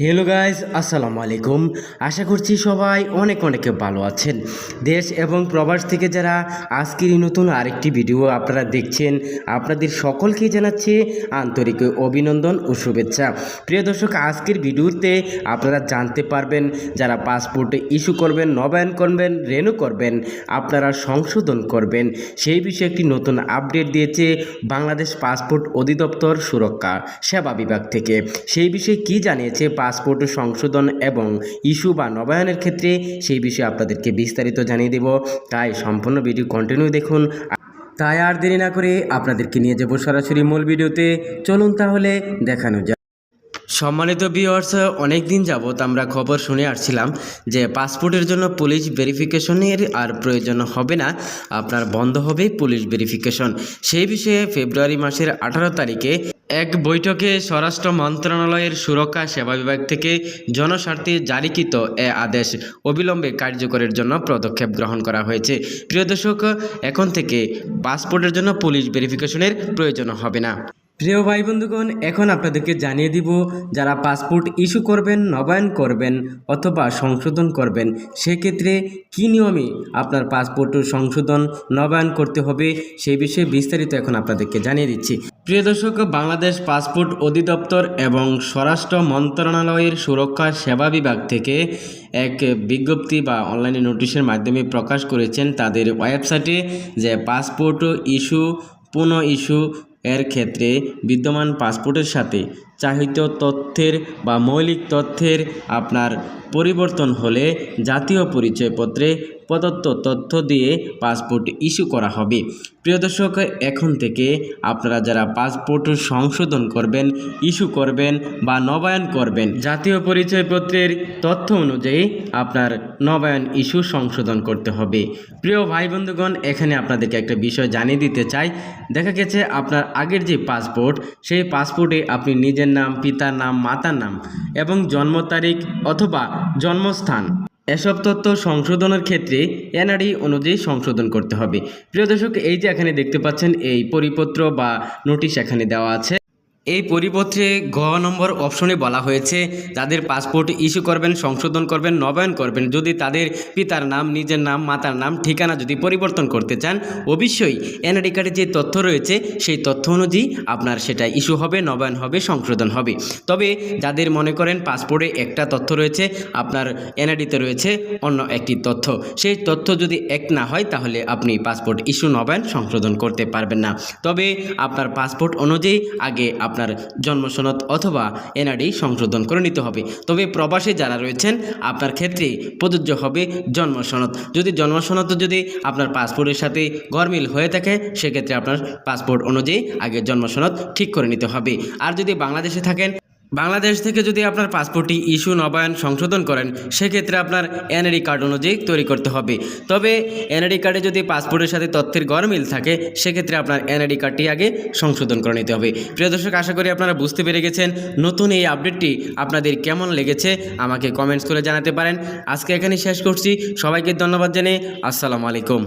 Hello guys আসসালামু আলাইকুম। আশা করছি সবাই অনেক অনেক ভালো আছেন। দেশ এবং প্রবাস থেকে যারা আজকের এই নতুন আরেকটি ভিডিও আপনারা দেখছেন, আপনাদের সকলকেই জানাচ্ছি আন্তরিক অভিনন্দন ও শুভেচ্ছা। প্রিয় দর্শক, আজকের ভিডিওতে আপনারা জানতে পারবেন, যারা পাসপোর্ট ইস্যু করবেন, নবায়ন করবেন রেনু করবেন, আপনারা সংশোধন করবেন, সেই বিষয়ে একটি নতুন আপডেট দিয়েছে বাংলাদেশ পাসপোর্ট অধিদপ্তর সুরক্ষা সেবা বিভাগ থেকে। সেই বিষয়ে কি জানিয়েছে পাসপোর্ট সংশোধন এবং ইস্যু বা নবায়নের ক্ষেত্রে সেই বিষয়ে আপনাদেরকে বিস্তারিত জানিয়ে দেব। তাই সম্পূর্ণ ভিডিও কন্টিনিউ দেখুন। তাই আর দেরি না করে আপনাদেরকে নিয়ে যাব সরাসরি মূল ভিডিওতে। চলুন তাহলে দেখানো যাক। সম্মানিত ভিউয়ার্স অনেক দিন যাবৎ আমরা খবর শুনে আসছিলাম যে পাসপোর্টের জন্য পুলিশ ভেরিফিকেশনের আর প্রয়োজন হবে না, আপনার বন্ধ হবে পুলিশ ভেরিফিকেশন সেই বিষয়ে ফেব্রুয়ারি মাসের আঠারো তারিখে এক বৈঠকে স্বরাষ্ট্র মন্ত্রণালয়ের সুরক্ষা সেবা বিভাগ থেকে জনস্বার্থে জারিকৃত এ আদেশ অবিলম্বে কার্যকরের জন্য পদক্ষেপ গ্রহণ করা হয়েছে। প্রিয় দর্শক, এখন থেকে পাসপোর্টের জন্য পুলিশ ভেরিফিকেশনের প্রয়োজন হবে না। প্রিয় ভাই বন্ধুগণ, এখন আপনাদেরকে জানিয়ে দিব যারা পাসপোর্ট ইস্যু করবেন, নবায়ন করবেন অথবা সংশোধন করবেন, সেক্ষেত্রে কী নিয়মে আপনার পাসপোর্ট সংশোধন, নবায়ন করতে হবে সেই বিষয়ে বিস্তারিত এখন আপনাদেরকে জানিয়ে দিচ্ছি। প্রিয় দর্শক, বাংলাদেশ পাসপোর্ট অধিদপ্তর এবং স্বরাষ্ট্র মন্ত্রণালয়ের সুরক্ষা সেবা বিভাগ থেকে এক বিজ্ঞপ্তি বা অনলাইনে নোটিশের মাধ্যমে প্রকাশ করেছেন তাদের ওয়েবসাইটে যে পাসপোর্ট ইস্যু, পুনঃ ইস্যু এর ক্ষেত্রে বিদ্যমান পাসপোর্টের সাথে চাহিত তথ্যের বা মৌলিক তথ্যের আপনার পরিবর্তন হলে জাতীয় পরিচয়পত্রে প্রদত্ত তথ্য দিয়ে পাসপোর্ট ইস্যু করা হবে। প্রিয় দর্শক, এখন থেকে আপনারা যারা পাসপোর্ট সংশোধন করবেন, ইস্যু করবেন বা নবায়ন করবেন, জাতীয় পরিচয়পত্রের তথ্য অনুযায়ী আপনার নবায়ন ইস্যু সংশোধন করতে হবে। প্রিয় ভাই বন্ধুগণ এখানে আপনাদেরকে একটা বিষয় জানিয়ে দিতে চাই। দেখা গেছে আপনার আগের যে পাসপোর্ট, সেই পাসপোর্টে আপনি নিজের নাম, পিতার নাম, মাতার নাম এবং জন্ম তারিখ অথবা জন্মস্থান। এসব তথ্য সংশোধনের ক্ষেত্রে এনআরই অনুযায়ী সংশোধন করতে হবে। প্রিয় দর্শক, এই যে এখানে দেখতে পাচ্ছেন, এই পরিপত্র বা নোটিশ এখানে দেওয়া আছে। এই পরিপত্রে গ নম্বর অপশনে বলা হয়েছে, যাদের পাসপোর্ট ইস্যু করবেন, সংশোধন করবেন, নবায়ন করবেন, যদি তাদের পিতার নাম, নিজের নাম, মাতার নাম, ঠিকানা যদি পরিবর্তন করতে চান, অবশ্যই এনআইডি কার্ডে যে তথ্য রয়েছে, সেই তথ্য অনুযায়ী আপনার সেটা ইস্যু হবে, নবায়ন হবে, সংশোধন হবে। তবে যাদের মনে করেন পাসপোর্টে একটা তথ্য রয়েছে, আপনার এনআইডিতে রয়েছে অন্য একটি তথ্য, সেই তথ্য যদি এক না হয়, তাহলে আপনি পাসপোর্ট ইস্যু, নবায়ন, সংশোধন করতে পারবেন না। তবে আপনার পাসপোর্ট অনুযায়ী আগে আপনার জন্মসনদ অথবা এনআরডি সংশোধন করে নিতে হবে। তবে প্রবাসে যারা রয়েছেন, আপনার ক্ষেত্রে প্রযোজ্য হবে জন্মসনদ। যদি জন্মসনদ যদি আপনার পাসপোর্টের সাথে গরমিল হয়ে থাকে, সেক্ষেত্রে আপনার পাসপোর্ট অনুযায়ী আগে জন্মসনদ ঠিক করে নিতে হবে। আর যদি বাংলাদেশে থাকেন বাংলাদেশ থেকে যদি আপনার পাসপোর্টটি ইস্যু নবায়ন সংশোধন করেন, সেক্ষেত্রে আপনার এনআরই কার্ড অনুযায়ী তৈরি করতে হবে। তবে এনআরই কার্ডে যদি পাসপোর্টের সাথে তথ্যের গরমিল থাকে, সেক্ষেত্রে আপনার এনআরই কার্ডটি আগে সংশোধন করে নিতে হবে। প্রিয় দর্শক, আশা করি আপনারা বুঝতে পেরে গেছেন নতুন এই আপডেটটি আপনাদের কেমন লেগেছে, আমাকে কমেন্টস করে জানাতে পারেন। আজকে এখানে শেষ করছি। সবাইকে ধন্যবাদ জানিয়ে আসসালামু আলাইকুম।